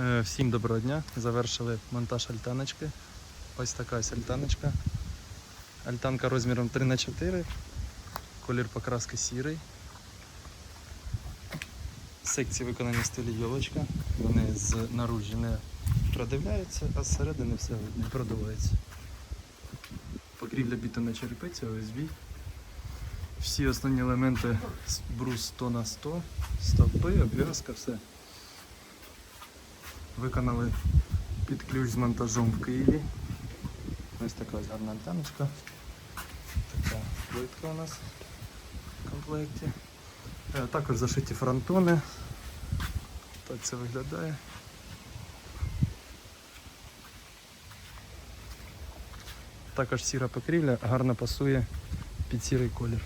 Е, Всім доброго дня. Завершили монтаж альтаночки. Ось така ось альтаночка. Альтанка розміром 3х4. Колір покраски сірий. Секції виконані в стилі йолочка. Вони з наружі не продивляються, а зсередини все не продувається. Покрівля бітонна черепиця, ОСБ. Всі основні елементи брус 100 на 100, стовпи, обв'язка, все. Виконали під ключ з монтажом в Києві. Ось така ось гарна альтаночка. Така плитка у нас в комплекті. Е, Також зашиті фронтони. Так це виглядає. Також сіра покрівля гарно пасує під сірий колір.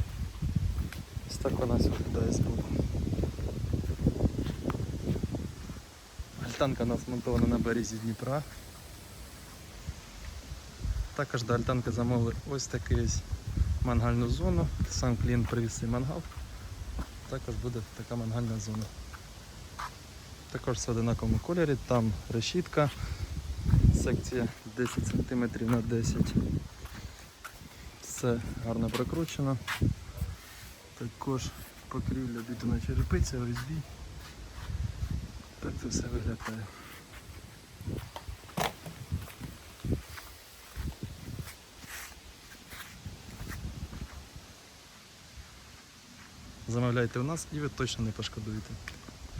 Ось так вона ось виглядає з Альтанка у нас монтована на березі Дніпра. Також до альтанки замовили ось таку мангальну зону. Сам клієнт привіз цей мангал. Також буде така мангальна зона. Також все в одинаковому кольорі, там решітка, секція 10 см на 10 Все гарно прокручено. Також покрівля бітона черепиця, ОСБ. Так це все виглядає. Замовляйте у нас і ви точно не пошкодуєте.